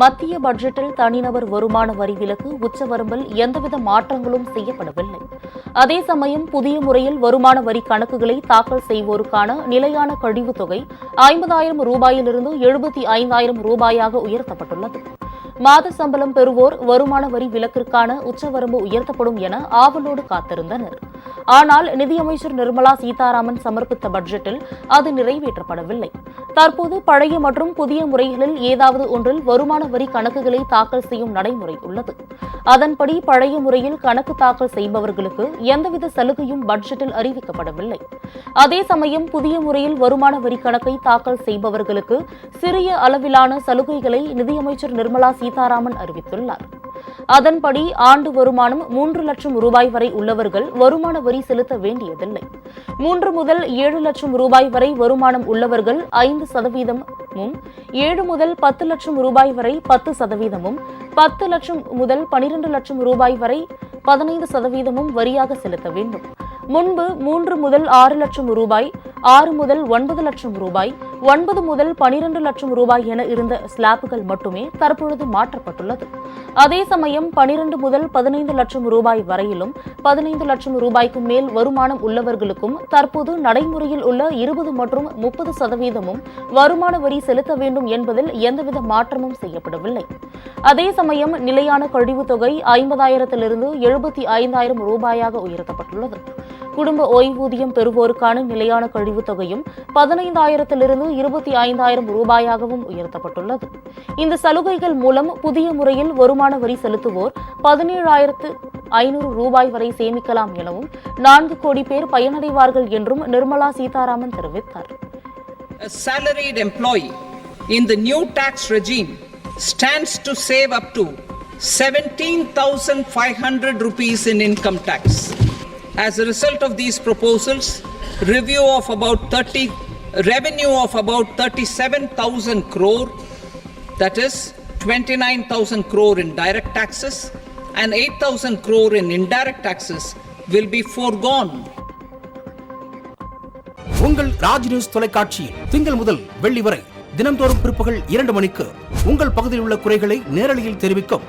மத்திய பட்ஜெட்டில் தனிநபர் வருமான வரி விலக்கு உச்சவரம்பில் எந்தவித மாற்றங்களும் செய்யப்படவில்லை. அதே சமயம் புதிய முறையில் வருமான வரி கணக்குகளை தாக்கல் செய்வோருக்கான நிலையான கழிவுத் தொகை ஐம்பதாயிரம் ரூபாயிலிருந்து எழுபத்தி ஐந்தாயிரம் ரூபாயாக உயர்த்தப்பட்டுள்ளது. மாத சம்பளம் பெறுவோர் வருமான வரி விலக்கிற்கான உச்சவரம்பு உயர்த்தப்படும் என ஆவலோடு காத்திருந்தனர். ஆனால் நிதியமைச்சர் நிர்மலா சீதாராமன் சமர்ப்பித்த பட்ஜெட்டில் அது நிறைவேற்றப்படவில்லை. தற்போது பழைய மற்றும் புதிய முறைகளில் ஏதாவது ஒன்றில் வருமான வரி கணக்குகளை தாக்கல் செய்யும் நடைமுறை உள்ளது. அதன்படி பழைய முறையில் கணக்கு தாக்கல் செய்பவர்களுக்கு எந்தவித சலுகையும் பட்ஜெட்டில் அறிவிக்கப்படவில்லை. அதே சமயம் புதிய முறையில் வருமான வரி கணக்கை தாக்கல் செய்பவர்களுக்கு சிறிய அளவிலான சலுகைகளை நிதியமைச்சர் நிர்மலா சீதாராமன் அறிவித்துள்ளார். அதன்படி ஆண்டு வருமானம் மூன்று லட்சம் ரூபாய் வரை உள்ளவர்கள் வருமான வரி செலுத்த வேண்டியதில்லை. மூன்று முதல் ஏழு லட்சம் ரூபாய் வரை வருமானம் உள்ளவர்கள் ஐந்து சதவீதமும் ஏழு முதல் பத்து லட்சம் ரூபாய் வரை பத்து சதவீதமும் பத்து லட்சம் முதல் பனிரெண்டு லட்சம் ரூபாய் வரை பதினைந்து சதவீதமும் வரியாக செலுத்த வேண்டும். முன்பு மூன்று முதல் ஆறு லட்சம் ரூபாய் ஆறு முதல் ஒன்பது லட்சம் ரூபாய் ஒன்பது முதல் பனிரெண்டு லட்சம் ரூபாய் என இருந்த ஸ்லாப்புகள் மட்டுமே தற்பொழுது மாற்றப்பட்டுள்ளது. அதே சமயம் பனிரெண்டு முதல் பதினைந்து லட்சம் ரூபாய் வரையிலும் பதினைந்து லட்சம் ரூபாய்க்கு மேல் வருமானம் உள்ளவர்களுக்கும் தற்போது நடைமுறையில் உள்ள இருபது மற்றும் முப்பது சதவீதமும் வருமான வரி செலுத்த வேண்டும் என்பதில் எந்தவித மாற்றமும் செய்யப்படவில்லை. அதே சமயம் நிலையான கழிவுத் தொகை ஐம்பதாயிரத்திலிருந்து எழுபத்தி ஐந்தாயிரம் ரூபாயாக உயர்த்தப்பட்டுள்ளது. குடும்ப ஓய்வூதியம் பெறுவோருக்கான நிலையான கழிவுத் தொகையும் பதினைந்தாயிரத்திலிருந்து இருபத்தி ஐந்தாயிரம் ரூபாயாகவும் உயர்த்தப்பட்டுள்ளது இந்த சலுகைகள் மூலம் புதிய முறையில் வருமான வரி செலுத்துவோர் பதினேழாயிரத்து ஐநூறு ரூபாய் வரை சேமிக்கலாம் எனவும் நான்கு கோடி பேர் பயனடைவார்கள் என்றும் நிர்மலா சீதாராமன் தெரிவித்தார் A salaried employee in the new tax regime stands to save up to 17,500 rupees in income tax. As a result of these proposals, review of about 30 revenue of about 37,000 crore that is 29,000 crore in direct taxes and 8,000 crore in indirect taxes will be foregone உங்கள் Raj news தொலைக்காட்சியில் திங்கள் முதல் வெள்ளி வரை தினந்தோறும் பிற்பகல் இரண்டு மணிக்கு உங்கள் பகுதியில் உள்ள குறைகளை நேரலையில் தெரிவிக்கும்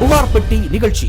புகார் பெட்டி நிகழ்ச்சி